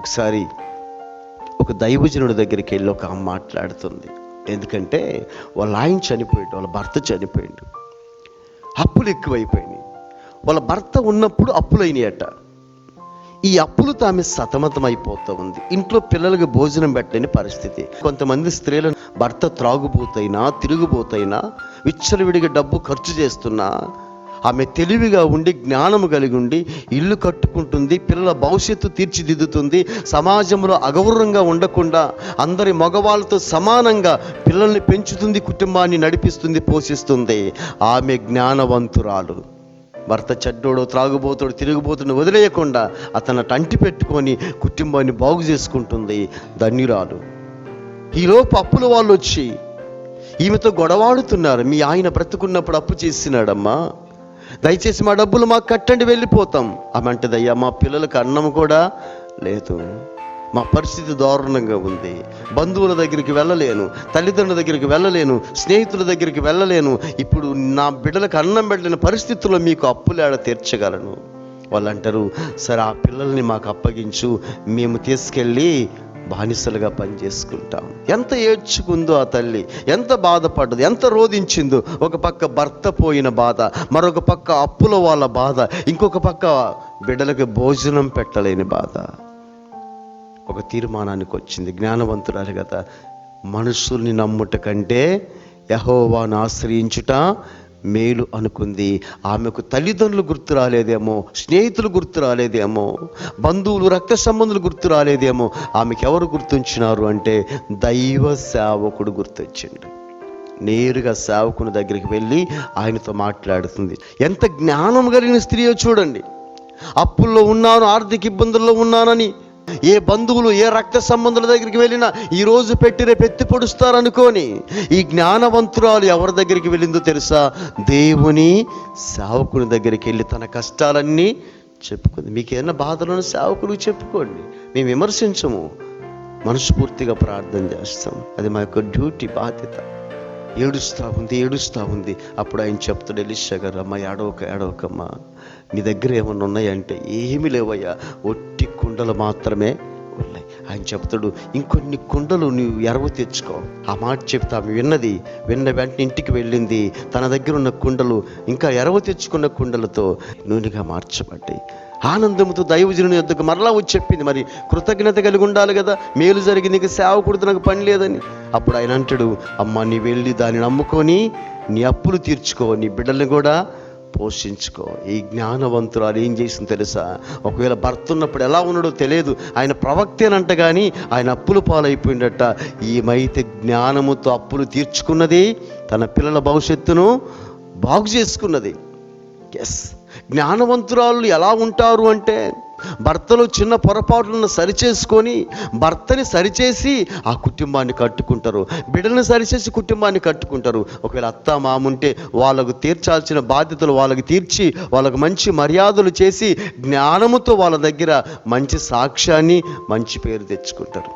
ఒకసారి ఒక దైవజనుడి దగ్గరికి వెళ్ళి ఒక అమ్మ మాట్లాడుతుంది. ఎందుకంటే వాళ్ళ ఆయన చనిపోయాడు వాళ్ళ భర్త చనిపోయాడు. అప్పులు ఎక్కువైపోయినాయి. వాళ్ళ భర్త ఉన్నప్పుడు అప్పులైనాయట. ఈ అప్పులు తామె సతమతం అయిపోతూ ఉంది. ఇంట్లో పిల్లలకు భోజనం పెట్టలేని పరిస్థితి. కొంతమంది స్త్రీలను భర్త త్రాగుబోతైనా తిరుగుబోతైనా విచ్చలవిడిగా డబ్బు ఖర్చు చేస్తున్నా ఆమె తెలివిగా ఉండి జ్ఞానము కలిగి ఉండి ఇల్లు కట్టుకుంటుంది పిల్లల భవిష్యత్తు తీర్చిదిద్దుతుంది సమాజంలో అగౌరవంగా ఉండకుండా అందరి మగవాళ్ళతో సమానంగా పిల్లల్ని పెంచుతుంది కుటుంబాన్ని నడిపిస్తుంది పోషిస్తుంది. ఆమె జ్ఞానవంతురాలు. భర్త చెడ్డోడు త్రాగుబోతుడు తిరిగిపోతుడు వదిలేయకుండా అతను టంటి పెట్టుకొని కుటుంబాన్ని బాగు చేసుకుంటుంది ధన్యురాలు. ఈలోపు అప్పుల వాళ్ళు వచ్చి ఈమెతో గొడవాడుతున్నారు. మీ ఆయన బ్రతుకున్నప్పుడు అప్పు చేసినాడమ్మా దయచేసి మా డబ్బులు మాకు కట్టండి వెళ్ళిపోతాం. ఆమె అంటది అయ్యా మా పిల్లలకు అన్నం కూడా లేదు. మా పరిస్థితి దారుణంగా ఉంది. బంధువుల దగ్గరికి వెళ్ళలేను తల్లిదండ్రుల దగ్గరికి వెళ్ళలేను స్నేహితుల దగ్గరికి వెళ్ళలేను. ఇప్పుడు నా బిడ్డలకు అన్నం పెట్టలేని పరిస్థితుల్లో మీకు అప్పులేడ తీర్చగలను? వాళ్ళు అంటారు సరే ఆ పిల్లల్ని మాకు అప్పగించు. మేము తీసుకెళ్ళి బానిసలుగా పనిచేసుకుంటాం. ఎంత ఏడ్చుకుందో ఆ తల్లి ఎంత బాధపడ్డదు ఎంత రోధించిందో. ఒక పక్క భర్త పోయిన బాధ మరొక పక్క అప్పుల వాళ్ళ బాధ ఇంకొక పక్క బిడ్డలకు భోజనం పెట్టలేని బాధ. ఒక తీర్మానానికి వచ్చింది. జ్ఞానవంతురాలు కదా మనుషుల్ని నమ్ముట కంటే యహోవాను ఆశ్రయించుట మేలు అనుకుంది. ఆమెకు తల్లిదండ్రులు గుర్తు రాలేదేమో స్నేహితులు గుర్తు రాలేదేమో బంధువులు రక్త సంబంధులు గుర్తు రాలేదేమో. ఆమెకు ఎవరు గుర్తుంచినారు అంటే దైవ సేవకుడు గుర్తొచ్చిండు. నేరుగా సేవకుని దగ్గరికి వెళ్ళి ఆయనతో మాట్లాడుతుంది. ఎంత జ్ఞానం కలిగిన స్త్రీయో చూడండి. అప్పుల్లో ఉన్నాను ఆర్థిక ఇబ్బందుల్లో ఉన్నానని ఏ బంధువులు ఏ రక్త సంబంధుల దగ్గరికి వెళ్ళినా ఈ రోజు పెట్టి రేపు ఎత్తి పొడుస్తారనుకోని ఈ జ్ఞానవంతురాలు ఎవరి దగ్గరికి వెళ్ళిందో తెలుసా? దేవుని సేవకుని దగ్గరికి వెళ్ళి తన కష్టాలన్నీ చెప్పుకుంది. మీకు బాధలను సేవకులు చెప్పుకోండి. మేము విమర్శించము. మనస్ఫూర్తిగా ప్రార్థన చేస్తాం. అది మా యొక్క డ్యూటీ బాధ్యత. ఏడుస్తూ ఉంది ఏడుస్తూ ఉంది. అప్పుడు ఆయన చెప్తాడు ఎలిషా గారు అమ్మ ఏడవక ఏడవకమ్మా. నీ దగ్గర ఏమన్నా ఉన్నాయంటే ఏమీ లేవయ్యా. ఒట్టి కుండలు మాత్రమే ఉన్నాయి. ఆయన చెప్తాడు ఇంకొన్ని కుండలు నువ్వు ఎరవ తెచ్చుకో ఆ మాట చెప్తా విన్నది విన్న వెంటనే ఇంటికి వెళ్ళింది. తన దగ్గర ఉన్న కుండలు ఇంకా ఎరవ తెచ్చుకున్న కుండలతో నూనెగా మార్చబడ్డాయి. ఆనందంతో దైవజనుని యొద్దకు మరలా వచ్చి చెప్పింది మరి కృతజ్ఞత కలిగి ఉండాలి కదా? మేలు జరిగి నీకు సేవకుడితో నాకు పని లేదని. అప్పుడు ఆయన అంటాడు అమ్మ నీ వెళ్ళి దాన్ని నమ్ముకొని నీ అప్పులు తీర్చుకో. నీ బిడ్డల్ని కూడా పోషించుకో. ఈ జ్ఞానవంతురాలు ఏం చేసింది తెలుసా? ఒకవేళ భర్త ఉన్నప్పుడు ఎలా ఉన్నాడో తెలియదు. ఆయన ప్రవక్తేనంట కానీ ఆయన అప్పులు పాలైపోయిందట. ఈమైతే జ్ఞానముతో అప్పులు తీర్చుకున్నది తన పిల్లల భవిష్యత్తును బాగు చేసుకున్నది. ఎస్ జ్ఞానవంతురాలు ఎలా ఉంటారు అంటే భర్తలో చిన్న పొరపాట్లను సరిచేసుకొని భర్తని సరిచేసి ఆ కుటుంబాన్ని కట్టుకుంటారు. బిడ్డలను సరిచేసి కుటుంబాన్ని కట్టుకుంటారు. ఒకవేళ అత్త మాముంటే వాళ్ళకు తీర్చాల్సిన బాధ్యతలు వాళ్ళకి తీర్చి వాళ్ళకు మంచి మర్యాదలు చేసి జ్ఞానముతో వాళ్ళ దగ్గర మంచి సాక్ష్యాన్ని మంచి పేరు తెచ్చుకుంటారు.